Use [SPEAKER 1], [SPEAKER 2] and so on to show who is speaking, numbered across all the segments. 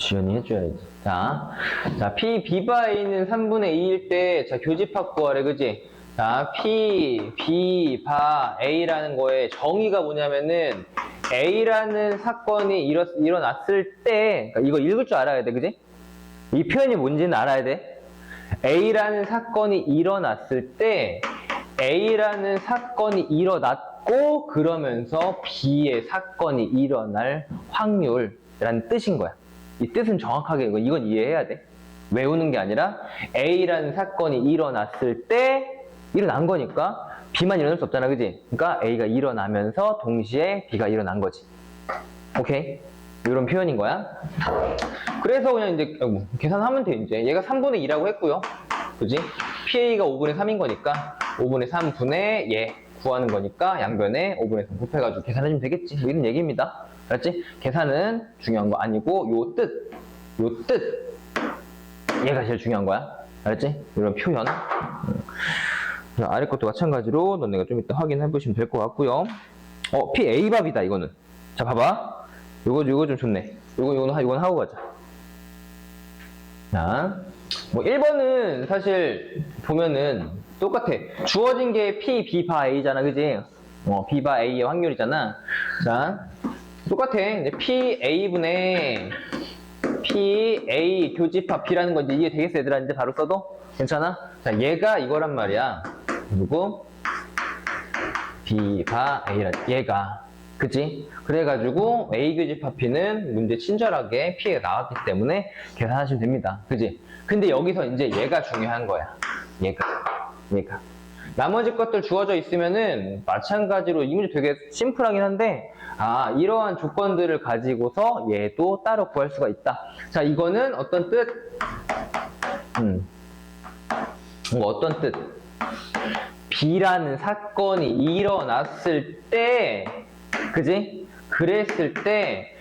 [SPEAKER 1] 지연이 해줘야지. 자, 자, P, B 바에 있는 3분의 2일 때, 자, 교집합 구하래, 그지? 자, P, B, 바, A라는 거에 정의가 뭐냐면은, A라는 사건이 일어, 일어났을 때, 그러니까 이거 읽을 줄 알아야 돼, 그지? 이 표현이 뭔지는 알아야 돼. A라는 사건이 일어났을 때, A라는 사건이 일어났고, 그러면서 B의 사건이 일어날 확률이라는 뜻인 거야. 이 뜻은 정확하게, 이거- 이건 이해해야 돼. 외우는 게 아니라, A라는 사건이 일어났을 때, 일어난 거니까, B만 일어날 수 없잖아, 그지? 그러니까 A가 일어나면서 동시에 B가 일어난 거지. 오케이? 이런 표현인 거야. 그래서 그냥 이제 계산하면 돼 이제 얘가 3분의 2라고 했고요 그지? PA가 5분의 3인 거니까 5분의 3분의 얘 구하는 거니까 양변에 5분의 3 곱해가지고 계산해주면 되겠지 뭐 이런 얘기입니다 알았지? 계산은 중요한 거 아니고 요 뜻, 요 뜻 얘가 제일 중요한 거야 알았지? 이런 표현 음. 자, 아래 것도 마찬가지로 너네가 좀 이따 확인해 보시면 될 것 같고요 어 PA밥이다 이거는 자 봐봐 요거 요거 좀 좋네 요거 하- 요건 하고 가자 자, 뭐 1번은 사실 보면은 똑같아. 주어진 게 P, B, 바 A잖아, 그지? 어, B, 바 A의 확률이잖아. 자, 똑같아. 이제 P, A분의 P, A 교집합 B라는 건지 이해 되겠어, 얘들아? 이제 바로 써도? 괜찮아? 자, 얘가 이거란 말이야. 그리고 B, 바 A라, 얘가. 그치? 그래가지고 A 교집합 P는 문제 친절하게 P가 나왔기 때문에 계산하시면 됩니다. 그치? 근데 여기서 이제 얘가 중요한 거야. 얘가. 얘가. 나머지 것들 주어져 있으면은 마찬가지로 이 문제 되게 심플하긴 한데 아 이러한 조건들을 가지고서 얘도 따로 구할 수가 있다. 자 이거는 어떤 뜻? 음. 뭐 어떤 뜻? B라는 사건이 일어났을 때, 그지? 그랬을 때,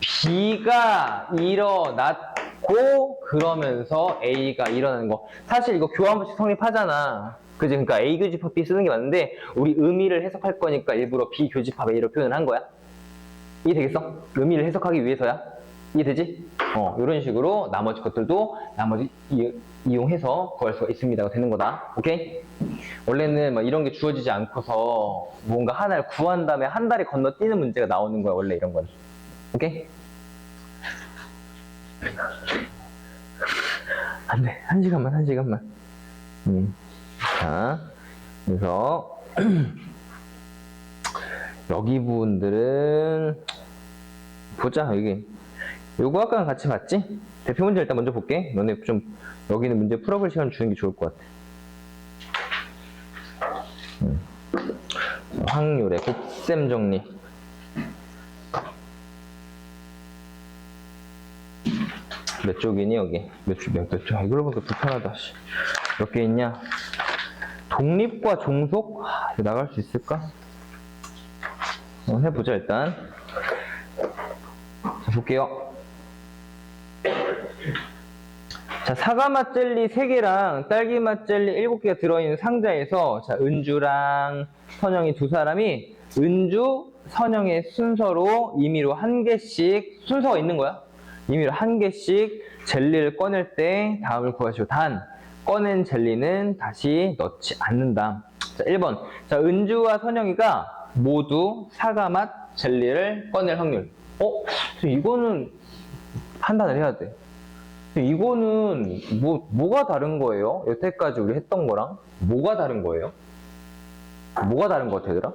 [SPEAKER 1] B가 일어났고, 그러면서 A가 일어나는 거. 사실 이거 교환법칙 성립하잖아. 그지? 그러니까 A 교집합 B 쓰는 게 맞는데, 우리 의미를 해석할 거니까 일부러 B 교집합 A로 표현을 한 거야. 이해되겠어? 의미를 해석하기 위해서야. 이해되지? 어, 이런 식으로 나머지 것들도 나머지 이, 이용해서 구할 수가 있습니다가 되는 거다. 오케이? 원래는 막 이런 게 주어지지 않고서 뭔가 하나를 구한 다음에 한 달에 건너뛰는 문제가 나오는 거야, 원래 이런 건. 오케이? 안 돼. 한 시간만, 한 시간만. 음. 자, 그래서, 여기 부분들은, 보자, 여기. 요거 아까랑 같이 봤지? 대표 문제 일단 먼저 볼게. 너네 좀, 여기는 문제 풀어볼 시간 주는 게 좋을 것 같아. 음. 확률의 곱셈 정리. 몇 쪽이니, 여기? 몇 쪽, 몇, 몇 쪽? 아, 이걸 보니까 불편하다, 씨. 몇개 있냐? 독립과 종속? 하, 나갈 수 있을까? 어, 해보자, 일단. 자, 볼게요. 자, 사과맛 젤리 3개랑 딸기맛 젤리 7개가 들어있는 상자에서, 자, 은주랑 선영이 두 사람이 은주, 선영의 순서로 임의로 한 개씩 순서가 있는 거야. 임의로 한 개씩 젤리를 꺼낼 때 다음을 구하시오. 단, 꺼낸 젤리는 다시 넣지 않는다. 자, 1번. 자, 은주와 선영이가 모두 사과맛 젤리를 꺼낼 확률. 어? 이거는 판단을 해야 돼. 이거는 뭐, 뭐가 다른 거예요? 여태까지 우리 했던 거랑? 뭐가 다른 거예요? 뭐가 다른 것 같아, 얘들아?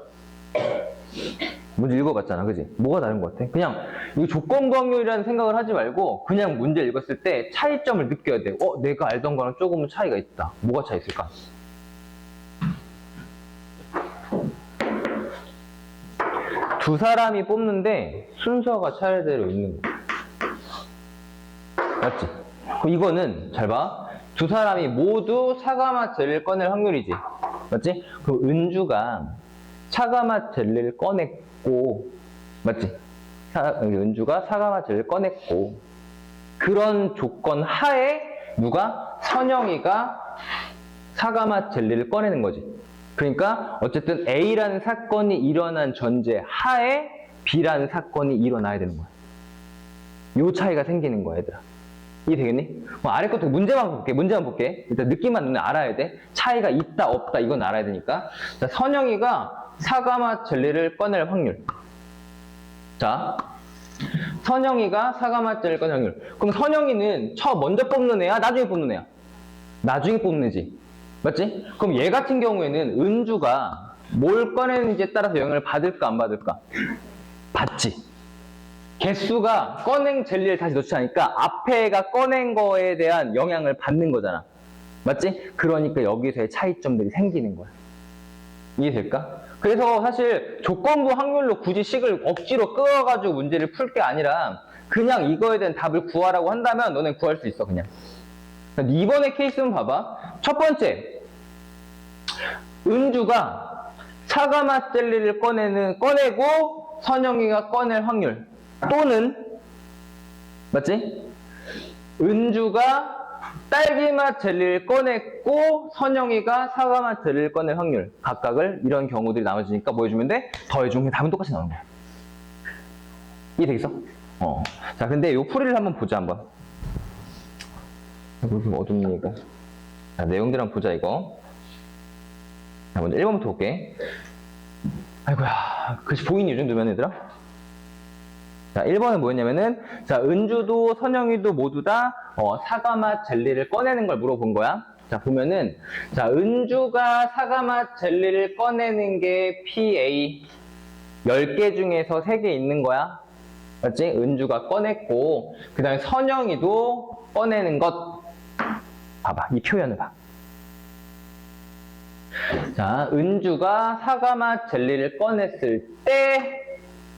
[SPEAKER 1] 문제 읽어봤잖아, 그지? 뭐가 다른 것 같아? 그냥 이 조건부 확률이라는 생각을 하지 말고 그냥 문제 읽었을 때 차이점을 느껴야 돼. 어, 내가 알던 거랑 조금은 차이가 있다. 뭐가 차이 있을까? 두 사람이 뽑는데 순서가 차례대로 있는 거. 맞지? 이거는 잘 봐. 두 사람이 모두 사과맛 젤리를 꺼낼 확률이지. 맞지? 그럼 은주가 사과맛 젤리를 꺼냈고, 맞지? 사- 은주가 사과맛 젤리를 꺼냈고, 그런 조건 하에 누가 선영이가 사과맛 젤리를 꺼내는 거지. 그러니까 어쨌든 A라는 사건이 일어난 전제 하에 B라는 사건이 일어나야 되는 거야. 요 차이가 생기는 거야, 얘들아. 이해 되겠니? 뭐 아래 것도 문제만 볼게. 문제만 볼게. 일단 느낌만 눈에 알아야 돼. 차이가 있다, 없다, 이건 알아야 되니까. 자, 선영이가 사과맛 젤리를 꺼낼 확률. 자, 선영이가 사과맛 젤리를 꺼낼 확률. 그럼 선영이는 처 먼저 뽑는 애야? 나중에 뽑는 애야? 나중에 뽑는 애지. 맞지? 그럼 얘 같은 경우에는 은주가 뭘 꺼내는지에 따라서 영향을 받을까, 안 받을까? 받지. 개수가 꺼낸 젤리를 다시 넣지 않으니까 앞에가 꺼낸 거에 대한 영향을 받는 거잖아. 맞지? 그러니까 여기서의 차이점들이 생기는 거야. 이해될까? 그래서 사실 조건부 확률로 굳이 식을 억지로 끌어가지고 문제를 풀 게 아니라 그냥 이거에 대한 답을 구하라고 한다면 너네 구할 수 있어, 그냥. 그러니까 이번에 케이스는 봐봐. 첫 번째. 은주가 사과맛 젤리를 꺼내는, 꺼내고 선영이가 꺼낼 확률. 또는, 맞지? 은주가 딸기맛 젤리를 꺼냈고 선영이가 사과맛 젤리를 꺼낼 확률 각각을 이런 경우들이 나와지니까 뭐 해주면 돼? 더해주면 답은 똑같이 나오는 거야 이해되겠어? 어. 자 근데 요 풀이를 한번 보자 한번 여기 어둡니 이거 자 내용들 한번 보자 이거 자 먼저 1번부터 볼게 아이고야 글씨 보이니 이 정도면 얘들아? 자, 1번은 뭐였냐면은, 자, 은주도 선영이도 모두 다, 어, 사과맛 젤리를 꺼내는 걸 물어본 거야. 자, 보면은, 자, 은주가 사과맛 젤리를 꺼내는 게 PA. 10개 중에서 3개 있는 거야. 맞지? 은주가 꺼냈고, 그 다음에 선영이도 꺼내는 것. 봐봐, 이 표현을 봐. 자, 은주가 사과맛 젤리를 꺼냈을 때,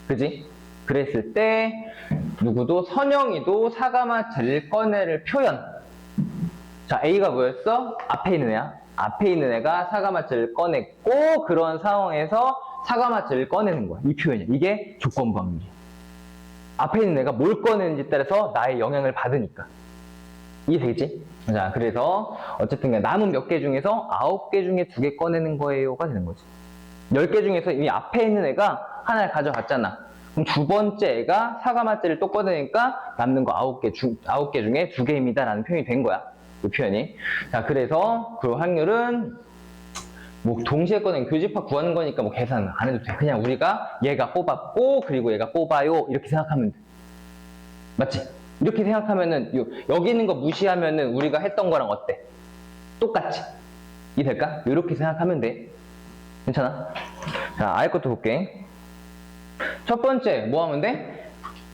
[SPEAKER 1] 그지? 그랬을 때 누구도 선영이도 사과맛 젤리 꺼내를 표현. 자 A가 뭐였어? 앞에 있는 애야. 앞에 있는 애가 사과맛 젤리를 꺼냈고 그런 상황에서 사과맛 젤리를 꺼내는 거야. 이 표현이야. 이게 조건부 확률이야. 앞에 있는 애가 뭘 꺼내는지 따라서 나의 영향을 받으니까. 이해되겠지? 자 그래서 어쨌든 남은 몇 개 중에서 아홉 개 중에 두 개 꺼내는 거예요가 되는 거지. 열 개 중에서 이미 앞에 있는 애가 하나를 가져갔잖아. 그럼 두 번째 애가 사과맛제를 또 꺼내니까 남는 거 아홉 개 중, 아홉 개 중에 두 개입니다. 라는 표현이 된 거야. 그 표현이. 자, 그래서 그 확률은 뭐 동시에 꺼낸 교집합 구하는 거니까 뭐 계산 안 해도 돼. 그냥 우리가 얘가 뽑았고 그리고 얘가 뽑아요. 이렇게 생각하면 돼. 맞지? 이렇게 생각하면은 요- 여기 있는 거 무시하면은 우리가 했던 거랑 어때? 똑같지? 이해될까? 이렇게 생각하면 돼. 괜찮아? 자, 아예 것도 볼게. 첫 번째, 뭐 하면 돼?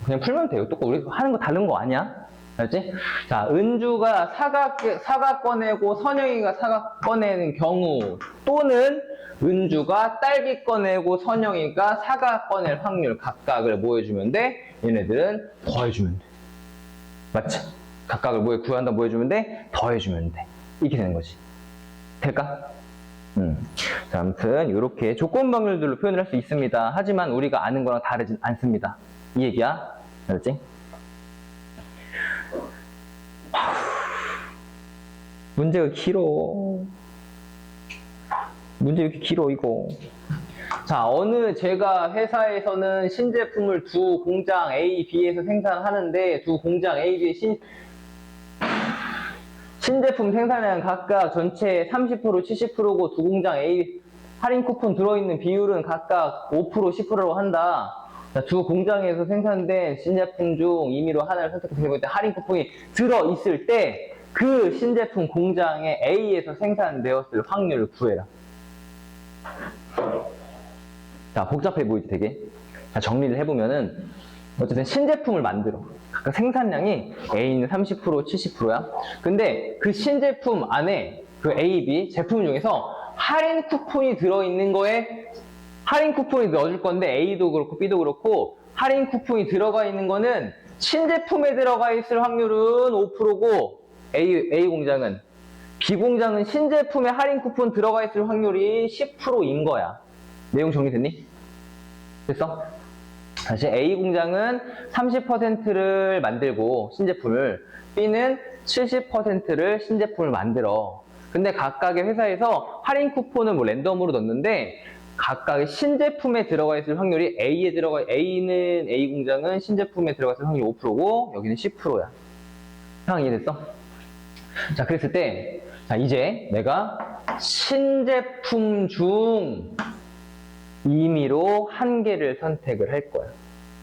[SPEAKER 1] 그냥 풀면 돼요. 똑같 우리 하는 거 다른 거 아니야? 알지? 자, 은주가 사과, 사과 꺼내고 선영이가 사과 꺼내는 경우 또는 은주가 딸기 꺼내고 선영이가 사과 꺼낼 확률 각각을 뭐 해주면 돼? 얘네들은 더해주면 돼. 맞지? 각각을 뭐해 구한다 뭐 해주면 돼? 더해주면 돼. 이렇게 되는 거지. 될까? 음. 자, 아무튼 이렇게 조건 방률들로 표현을 할 수 있습니다. 하지만 우리가 아는 거랑 다르진 않습니다. 이 얘기야. 알았지? 문제가 길어. 문제 왜 이렇게 길어 이거. 자, 어느 제가 회사에서는 신제품을 두 공장 A, B에서 생산하는데 두 공장 A, B의 신 신제품 생산량 각각 전체 30% 70%고 두 공장 A 할인 쿠폰 들어있는 비율은 각각 5% 10%로 한다. 자, 두 공장에서 생산된 신제품 중 임의로 하나를 선택해서 해볼 때 할인 쿠폰이 들어있을 때 그 신제품 공장의 A에서 생산되었을 확률을 구해라. 자, 복잡해 보이지 되게? 자, 정리를 해보면은 어쨌든 신제품을 만들어. 각각 생산량이 A는 30% 70%야. 근데 그 신제품 안에 그 A, B 제품 중에서 할인 쿠폰이 들어있는 거에 할인 쿠폰이 넣어줄 건데 A도 그렇고 B도 그렇고 할인 쿠폰이 들어가 있는 거는 신제품에 들어가 있을 확률은 5%고 A, A 공장은 B 공장은 신제품에 할인 쿠폰 들어가 있을 확률이 10%인 거야. 내용 정리됐니? 됐어? 다시 A 공장은 30%를 만들고 신제품을 B는 70%를 신제품을 만들어. 근데 각각의 회사에서 할인 쿠폰을 뭐 랜덤으로 넣는데 각각의 신제품에 들어가 있을 확률이 A에 들어가 A는 A 공장은 신제품에 들어가 있을 확률이 5%고 여기는 10%야. 상황 이해됐어? 자, 그랬을 때, 자, 이제 내가 신제품 중 임의로 한 개를 선택을 할 거야.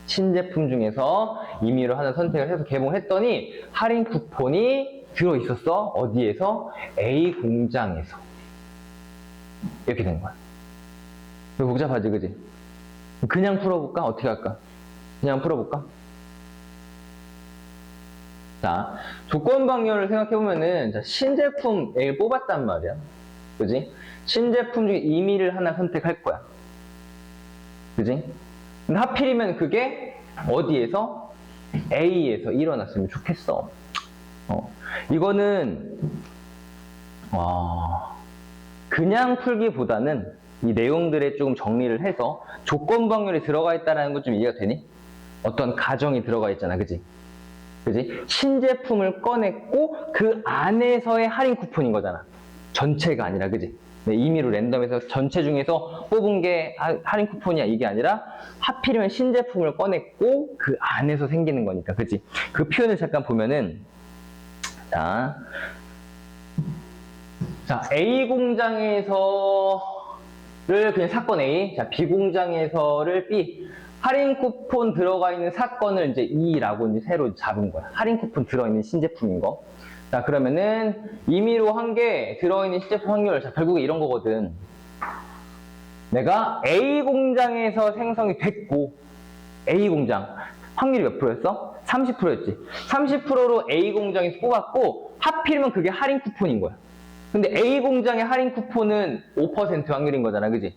[SPEAKER 1] 신제품 중에서 임의로 하나 선택을 해서 개봉했더니 할인 쿠폰이 들어있었어. 어디에서? A 공장에서. 이렇게 된 거야. 이거 복잡하지, 그지? 그냥 풀어볼까? 어떻게 할까? 그냥 풀어볼까? 자, 조건 방열을 생각해보면은, 자, 신제품 A 뽑았단 말이야. 그지? 신제품 중에 임의를 하나 선택할 거야. 그지? 하필이면 그게 어디에서? A에서 일어났으면 좋겠어. 어. 이거는, 와, 그냥 풀기보다는 이 내용들에 조금 정리를 해서 조건 방열이 들어가 있다는 것 좀 이해가 되니? 어떤 가정이 들어가 있잖아, 그지? 그지? 신제품을 꺼냈고 그 안에서의 할인 쿠폰인 거잖아. 전체가 아니라, 그지? 네, 임의로 랜덤에서 전체 중에서 뽑은 게 하- 할인 쿠폰이야 이게 아니라 하필이면 신제품을 꺼냈고 그 안에서 생기는 거니까, 그지? 그 표현을 잠깐 보면은 자, 자 A 공장에서를 그냥 사건 A, 자 B 공장에서를 B 할인 쿠폰 들어가 있는 사건을 이제 E라고 이제 새로 잡은 거야. 할인 쿠폰 들어있는 신제품인 거. 자, 그러면은 임의로 한 개 들어있는 신제품 확률, 자, 결국에 이런 거거든. 내가 A 공장에서 생성이 됐고, A 공장, 확률이 몇 프로였어? 30%였지. 30%로 A 공장에서 뽑았고, 하필이면 그게 할인 쿠폰인 거야. 근데 A 공장의 할인 쿠폰은 5% 확률인 거잖아, 그지?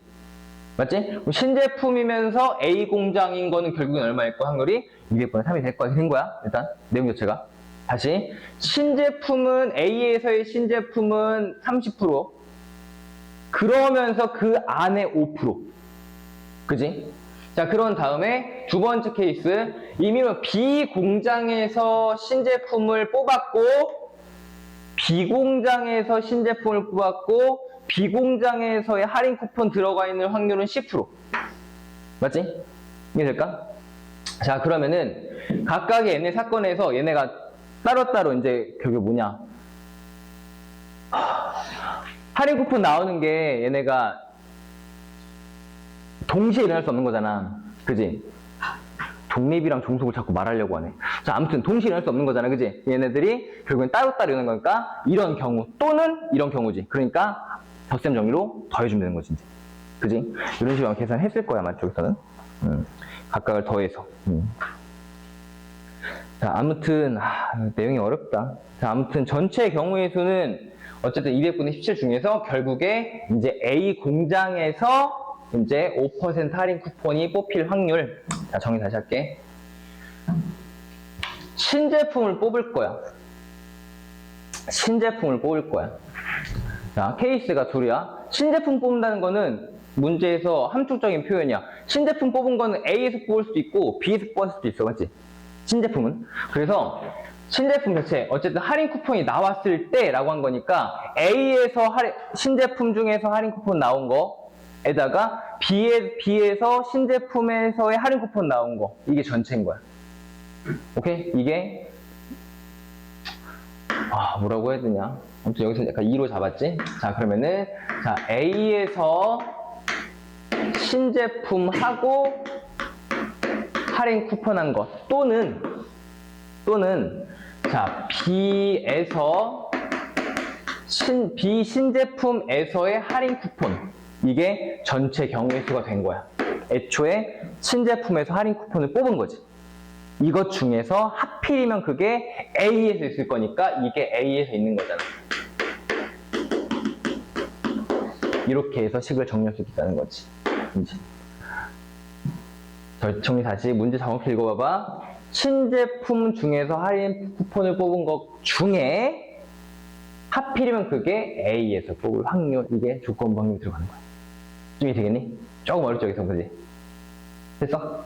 [SPEAKER 1] 맞지? 신제품이면서 A 공장인 거는 결국엔 얼마일 거 확률이 200분의 3이 될 거야. 된 거야. 일단 내용 자체가. 다시 신제품은 A에서의 신제품은 30% 그러면서 그 안에 5% 그지? 자 그런 다음에 두 번째 케이스 이미는 B 공장에서 신제품을 뽑았고 B 공장에서 신제품을 뽑았고 B 공장에서의 할인 쿠폰 들어가 있는 확률은 10% 맞지? 이해될까? 자 그러면은 각각의 얘네 사건에서 얘네가 따로따로 이제 그게 뭐냐 하, 할인 쿠폰 나오는 게 얘네가 동시에 일어날 수 없는 거잖아 그지? 독립이랑 종속을 자꾸 말하려고 하네 자 아무튼 동시에 일어날 수 없는 거잖아 그지? 얘네들이 결국엔 따로따로 일어나는 거니까 이런 경우 또는 이런 경우지 그러니까 덧셈 정리로 더해주면 되는 거지 이제. 그지? 이런 식으로 계산했을 거야 아마 저기서는 음, 각각을 더해서 음. 자, 아무튼, 아, 내용이 어렵다. 자, 아무튼 전체 경우의 수는 어쨌든 200분의 17 중에서 결국에 이제 A 공장에서 이제 5% 할인 쿠폰이 뽑힐 확률. 자, 정리 다시 할게. 신제품을 뽑을 거야. 신제품을 뽑을 거야. 자, 케이스가 둘이야. 신제품 뽑는다는 거는 문제에서 함축적인 표현이야. 신제품 뽑은 거는 A에서 뽑을 수도 있고 B에서 뽑을 수도 있어. 맞지? 신제품은. 그래서 신제품 자체, 어쨌든 할인 쿠폰이 나왔을 때라고 한 거니까 A에서 할인, 신제품 중에서 할인 쿠폰 나온 거에다가 B에, B에서 신제품에서의 할인 쿠폰 나온 거. 이게 전체인 거야. 오케이? 이게 아, 뭐라고 해야 되냐? 아무튼 여기서 약간 2로 잡았지? 자, 그러면은, 자, A에서 신제품하고 할인 쿠폰한 것, 또는, 또는, 자, B에서 신, B 신제품에서의 할인 쿠폰. 이게 전체 경우의 수가 된 거야. 애초에 신제품에서 할인 쿠폰을 뽑은 거지. 이것 중에서 하필이면 그게 A에서 있을 거니까 이게 A에서 있는 거잖아. 이렇게 해서 식을 정리할 수 있다는 거지. 이제. 저- 정리 다시 문제 정확히 읽어봐봐. 신제품 중에서 할인 쿠폰을 뽑은 것 중에 하필이면 그게 A에서 뽑을 확률, 이게 조건 방법이 들어가는 거야. 좀 이해 되겠니? 조금 어렵죠, 여기서, 그지? 됐어?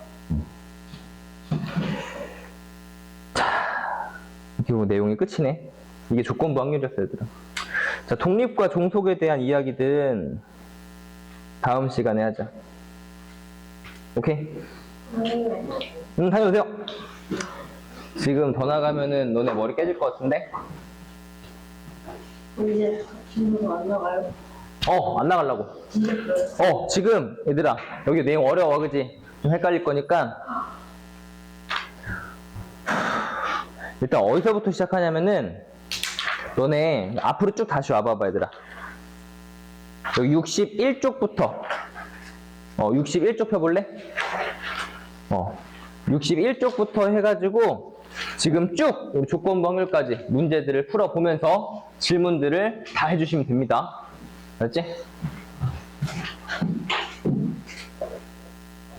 [SPEAKER 1] 이게 뭐 내용이 끝이네. 이게 조건부 확률이었어, 얘들아. 자, 독립과 종속에 대한 이야기들은 다음 시간에 하자. 오케이? 응, 다녀오세요. 지금 더 나가면은 너네 머리 깨질 것 같은데?
[SPEAKER 2] 이제 안 나가요?
[SPEAKER 1] 어, 안 나가려고. 어, 지금 얘들아 여기 내용 어려워 그지? 좀 헷갈릴 거니까 일단 어디서부터 시작하냐면은 너네 앞으로 쭉 다시 와봐봐 얘들아 여기 61쪽부터 어 61쪽 펴볼래? 어 61쪽부터 해가지고 지금 쭉 우리 조건부 확률까지 문제들을 풀어보면서 질문들을 다 해주시면 됩니다 알았지?